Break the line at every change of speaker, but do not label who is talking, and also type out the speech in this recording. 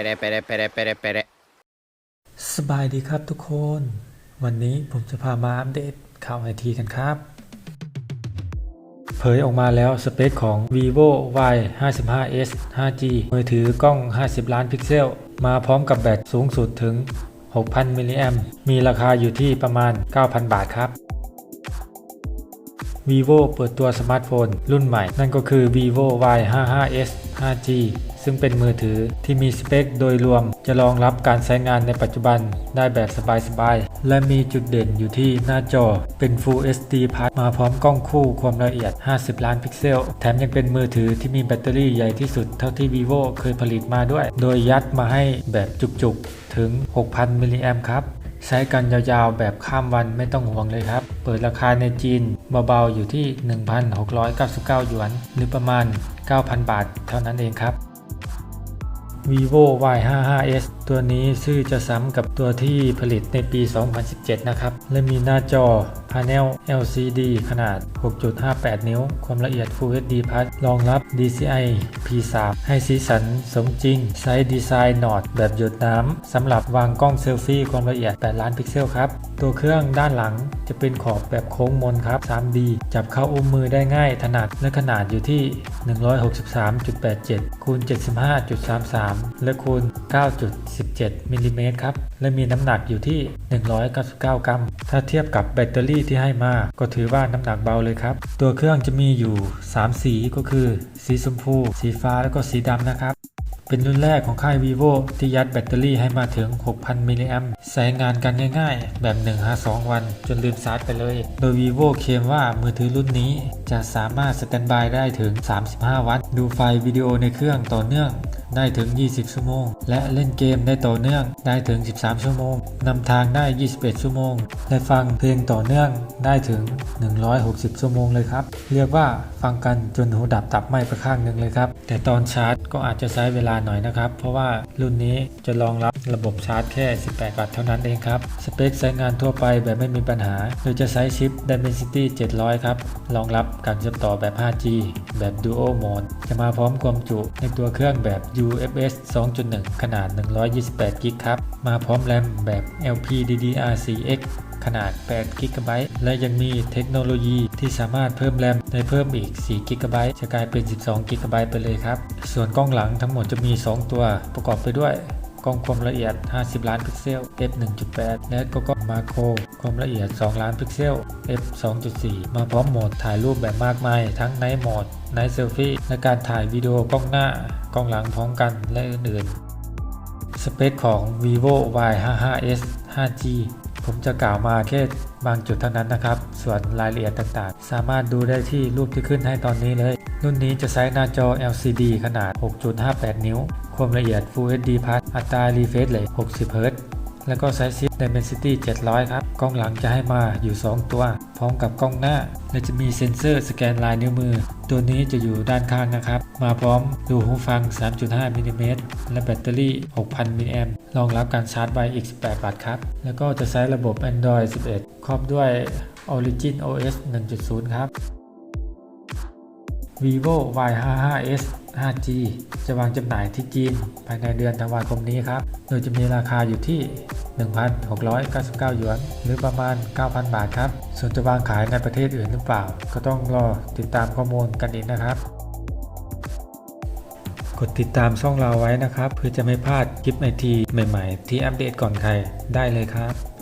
Pere, pere, pere, pere, pere.
สบายดีครับทุกคน วันนี้ผมจะพามาอัปเดตข่าวไอทีกันครับ เผยออกมาแล้วสเปคของ vivo y 5 5 s 5g มือถือกล้อง 50 ล้านพิกเซล มาพร้อมกับแบตสูงสุดถึง 6,000 มิลลิแอมมีราคาอยู่ที่ประมาณ 9,000 บาทครับ vivo เปิดตัวสมาร์ทโฟน รุ่นใหม่ นั่นก็คือ vivo y 5 5 s 5g ซึ่งเป็นมือถือที่มีสเปคโดยรวม จะรองรับการใช้งานในปัจจุบันได้แบบสบายๆ และมีจุดเด่นอยู่ที่หน้าจอเป็น Full HD Plus มาพร้อมกล้องคู่ความละเอียด 50 ล้านพิกเซล แถมยังเป็นมือถือที่มีแบตเตอรี่ใหญ่ที่สุดเท่าที่ vivo เคยผลิตมาด้วย โดยยัดมาให้แบบจุกๆ ถึง 6,000 มิลลิแอมครับใช้กันยาวๆ แบบข้ามวันไม่ต้องห่วงเลยครับ เปิดราคาในจีน เบาๆ อยู่ที่ 1,699 หยวน หรือประมาณ 9,000 บาท เท่านั้นเองครับ vivo y 5 5 s ตัวนี้ชื่อจะซ้ำกับตัวที่ผลิตในปี 2017 นะครับ และมีหน้าจอ Panel LCD ขนาด 6.58 นิ้ว ความละเอียด Full HD Plus รองรับ DCI P3 ให้สีสันสมจริง ไซส์ดีไซน์หนอดแบบหยดน้ำสำหรับวางกล้องเซลฟี่ความละเอียด 8 ล้านพิกเซลครับ ตัวเครื่องด้านหลังจะเป็นขอบแบบโค้งมนครับ 3D จับเข้าอุ้มมือได้ง่ายถนัดและขนาดอยู่ที่ 163.87 คูณ 75.33 และคูณ 9.17มิลลิเมตรครับ และมีน้ำหนักอยู่ที่ 199 กรัม ถ้าเทียบกับแบตเตอรี่ที่ให้มา ก็ถือว่าน้ำหนักเบาเลยครับ ตัวเครื่องจะมีอยู่ 3 สีก็คือ สีชมพู สีฟ้าแล้วก็สีดำนะครับ เป็นรุ่นแรกของค่าย vivo ที่ยัดแบตเตอรี่ให้มาถึง 6,000 มิลลิแอมใช้งานกันง่ายๆ แบบ 1-2 วัน จนลืมชาร์จไปเลย โดย vivo เคลมว่ามือถือรุ่นนี้จะสามารถสแตนบายได้ถึง 35 วัตต์ ดูไฟล์วิดีโอในเครื่องต่อเนื่องได้ถึง 20 ชั่วโมง และเล่นเกมได้ต่อเนื่องได้ถึง 13 ชั่วโมงนำทางได้ 21 ชั่วโมง และฟังเพลงต่อเนื่องได้ถึง 160 ชั่วโมงเลยครับ เรียกว่าฟังกันจนหูดับตับไหมไปข้างหนึ่งเลยครับ แต่ตอนชาร์จก็อาจจะใช้เวลาหน่อยนะครับ เพราะว่ารุ่นนี้จะรองรับระบบชาร์จแค่ 18 วัตต์เท่านั้นเองครับ สเปคใช้งานทั่วไปแบบไม่มีปัญหา โดยจะใช้ชิป Dimensity 700 ครับ รองรับการเชื่อมต่อแบบ 5G แบบ Duo Mode จะมาพร้อมความจุในตัวเครื่องแบบ UFS 2.1 ขนาด 128 กิกครับ มาพร้อมแรมแบบ LPDDR4X ขนาด8 g b และยังมีเทคโนโลยีที่สามารถเพิ่มแรมได้เพิ่มอีก4 g b จะกลายเป็น 12 g b ไปเลยครับ ส่วนกล้องหลังทั้งหมดจะมี 2 ตัวประกอบไปด้วย กล้องความละเอียด 50 ล้านพิกเซล f 1.8 และก็กล้องมาโครความละเอียด 2 ล้านพิกเซล f 2.4 มาพร้อมโหมดถ่ายรูปแบบมากมาย ทั้งไนท์โหมดไนท์เซลฟี่และการถ่ายวิดีโอกล้องหน้ากล้องหลังพร้อมกันและอื่นๆ สเปคของ vivo y 5 5 s 5g ผมจะกล่าวมาแค่บางจุดเท่านั้นนะครับ ส่วนรายละเอียดต่างๆ สามารถดูได้ที่รูปที่ขึ้นให้ตอนนี้เลย รุ่นนี้จะใช้หน้าจอ LCD ขนาด 6.58 นิ้ว ความละเอียด Full HD Plus อัตรา refresh rate 60 Hz แล้วก็ใช้ชิป Dimensity 700 ครับ กล้องหลังจะให้มาอยู่ 2 ตัว พร้อมกับกล้องหน้า และจะมีเซ็นเซอร์สแกนลายนิ้วมือ ตัวนี้จะอยู่ด้านข้างนะครับ มาพร้อมรูหูฟัง 3.5มิลลิเมตรและแบตเตอรี่ 6,000มิลลิแอมรองรับการชาร์จไวอีก 18 วัตต์ครับ แล้วก็จะใช้ระบบ Android 11 ครอบด้วย Origin OS 1.0 ครับ vivo y 5 5 s 5g จะวางจำหน่ายที่จีน ภายในเดือนธันวาคมนี้ครับ โดยจะมีราคาอยู่ที่ 1,699 หยวน หรือประมาณ 9,000 บาทครับ ส่วนจะวางขายในประเทศอื่นหรือเปล่า ก็ต้องรอติดตามข้อมูลกันอีกนะครับ กดติดตามช่องเราไว้นะครับ เพื่อจะไม่พลาดคลิปไอทีใหม่ ๆ ที่อัปเดตก่อนใครได้เลยครับ